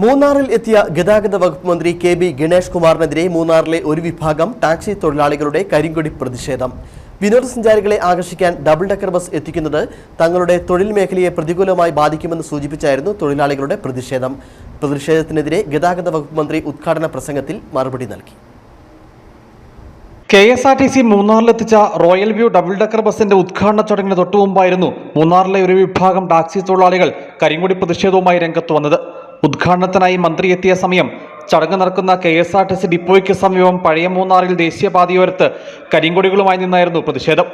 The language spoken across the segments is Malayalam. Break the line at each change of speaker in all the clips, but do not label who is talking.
മൂന്നാറിൽ എത്തിയ ഗതാഗത വകുപ്പ് മന്ത്രി കെ ബി ഗണേഷ് കുമാറിനെതിരെ മൂന്നാറിലെ ഒരു വിഭാഗം ടാക്സി തൊഴിലാളികളുടെ കരിങ്കൊടി പ്രതിഷേധം. വിനോദസഞ്ചാരികളെ ആകർഷിക്കാൻ ഡബിൾ ഡെക്കർ ബസ് എത്തിക്കുന്നത് തങ്ങളുടെ തൊഴിൽ മേഖലയെ പ്രതികൂലമായി ബാധിക്കുമെന്ന് സൂചിപ്പിച്ചായിരുന്നു തൊഴിലാളികളുടെ പ്രതിഷേധം. പ്രതിഷേധത്തിനെതിരെ ഗതാഗത വകുപ്പ് മന്ത്രി ഉദ്ഘാടന പ്രസംഗത്തിൽ മറുപടി നൽകി.
K S R T C മൂന്നാറിലെത്തിച്ച royal view double decker ബസിന്റെ ഉദ്ഘാടന ചടങ്ങിന് തൊട്ടു മുമ്പായിരുന്നു മൂന്നാറിലെ ഒരു വിഭാഗം ടാക്സി തൊഴിലാളികൾ കരിങ്കൊടി പ്രതിഷേധവുമായി രംഗത്ത് വന്നത്. ഉദ്ഘാടനത്തിനായി മന്ത്രി എത്തിയ സമയം ചടങ്ങ് നടക്കുന്ന K S R T C ഡിപ്പോയ്ക്ക് സമീപം പഴയ മൂന്നാറിൽ ദേശീയപാതയോരത്ത് കരിങ്കൊടികളുമായി നിന്നായിരുന്നു പ്രതിഷേധം.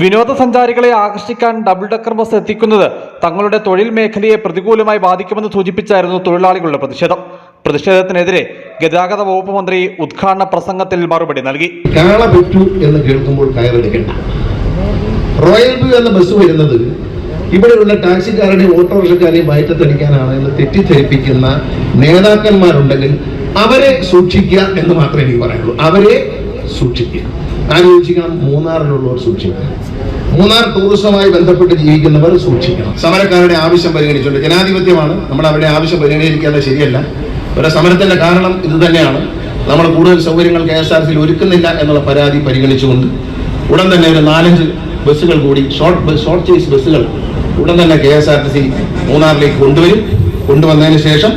വിനോദസഞ്ചാരികളെ ആകർഷിക്കാൻ ഡബിൾ ഡക്കർ ബസ് എത്തിക്കുന്നത് തങ്ങളുടെ തൊഴിൽ മേഖലയെ പ്രതികൂലമായി ബാധിക്കുമെന്ന് സൂചിപ്പിച്ചായിരുന്നു തൊഴിലാളികളുടെ പ്രതിഷേധം. പ്രതിഷേധത്തിനെതിരെ ഗതാഗത വകുപ്പ് മന്ത്രി ഉദ്ഘാടന പ്രസംഗത്തിൽ മറുപടി നൽകി.
എന്ന് കേൾക്കുമ്പോൾ റോയൽ വ്യൂ എന്ന ബസ് വരുന്നത് ഇവിടെയുള്ള ടാക്സിക്കാരുടെയും ഓട്ടോറിക്ഷക്കാരെയും വയറ്റത്തടിക്കാനാണ് എന്ന് തെറ്റിദ്ധരിപ്പിക്കുന്ന നേതാക്കന്മാരുണ്ടെങ്കിൽ അവരെ സൂക്ഷിക്കുക എന്ന് മാത്രമേ എനിക്ക് പറയുള്ളൂ അവരെ സൂക്ഷിക്കുക. ആര് സൂക്ഷിക്കണം മൂന്നാറിലുള്ളവർ സൂക്ഷിക്കണം. മൂന്നാർ ടൂറിസവുമായി ബന്ധപ്പെട്ട് ജീവിക്കുന്നവർ സൂക്ഷിക്കണം. സമരക്കാരുടെ ആവശ്യം പരിഗണിച്ചുകൊണ്ട് ജനാധിപത്യമാണ്. നമ്മൾ അവരുടെ ആവശ്യം പരിഗണിക്കേണ്ടത് ശരിയല്ല. ഒരു സമരത്തിന്റെ കാരണം ഇത് തന്നെയാണ്. നമ്മൾ കൂടുതൽ സൗകര്യങ്ങൾ കെ എസ് ആർ സിയിൽ ഒരുക്കുന്നില്ല എന്നുള്ള പരാതി പരിഗണിച്ചുകൊണ്ട് ഉടൻ തന്നെ ഒരു നാലഞ്ച് ബസ്സുകൾ കൂടി ഷോർട്ട് ബസ് ഷോർട്ട് ചേസ് ബസ്സുകൾ ഉടൻ തന്നെ K S R T C മൂന്നാറിലേക്ക് കൊണ്ടുവരും. കൊണ്ടുവന്നതിന് ശേഷം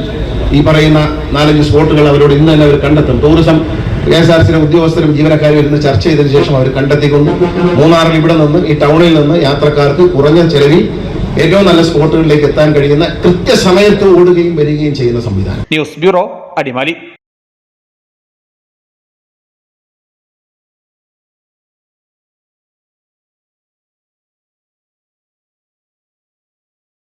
ഈ പറയുന്ന നാലഞ്ച് സ്പോട്ടുകൾ അവരോട് ഇന്ന് തന്നെ അവർ കണ്ടെത്തും. ടൂറിസം കെ എസ് ആർ സിയുടെ ഉദ്യോഗസ്ഥരും ജീവനക്കാരും ഇരുന്ന് ചർച്ച ചെയ്തതിനു ശേഷം അവർ കണ്ടെത്തിക്കൊണ്ട് മൂന്നാറിൽ ഇവിടെ നിന്ന് ഈ ടൗണിൽ നിന്ന് യാത്രക്കാർക്ക് കുറഞ്ഞ ചെലവിൽ ഏറ്റവും നല്ല സ്പോട്ടുകളിലേക്ക് എത്താൻ കഴിയുന്ന കൃത്യസമയത്ത് ഓടുകയും വരികയും ചെയ്യുന്ന സംവിധാനം.
News bureau Adimali.